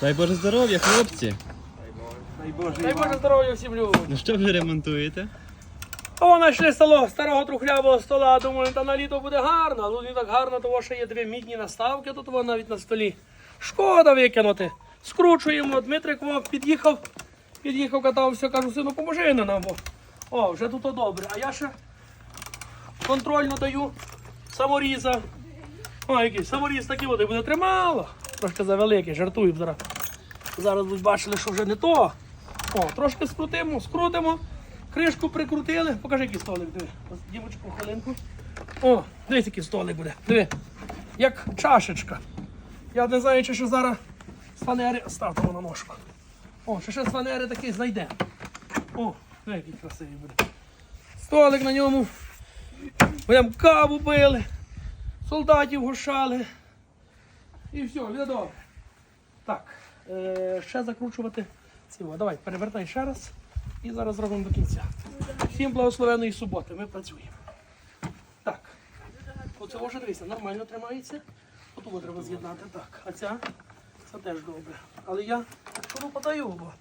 Дай Боже здоров'я, хлопці. Дай Боже, дай Боже здоров'я всім людям. Ну що ви ремонтуєте? О, знайшли столо, старого трухлявого стола. Думаю, та на літо буде гарно, але не так гарно, тому що є дві мідні наставки тут воно навіть на столі. Шкода викинути. Скручуємо. Дмитрик під'їхав, під'їхав, катався, кажу, сину, поможи на нам. во. О, вже тут добре. А я ще контрольно даю саморіза. О, який саморіз такий води буде тримало. Трошки завеликий, жартую зараз. Зараз ви бачили, що вже не то. О, трошки скрутимо, скрутимо. Кришку прикрутили. Покажи, який столик. Диви. Дівочку, хвилинку. О, дивись, який столик буде. Диви. Як чашечка. Я не знаю, чи ще зараз з фанери ставимо на ножку. О, чи ще з фанери такий знайде. О, який красивий буде. Столик на ньому. Будемо каву пили, солдатів гушали. І все, добре. Так, е, ще закручувати цього. Давай, перевертай ще раз. І зараз зробимо до кінця. Всім благословеної суботи, ми працюємо. Так. Оце може дивися, нормально тримається. Оту треба з'єднати так. А ця це теж добре. Але я подаю, бо.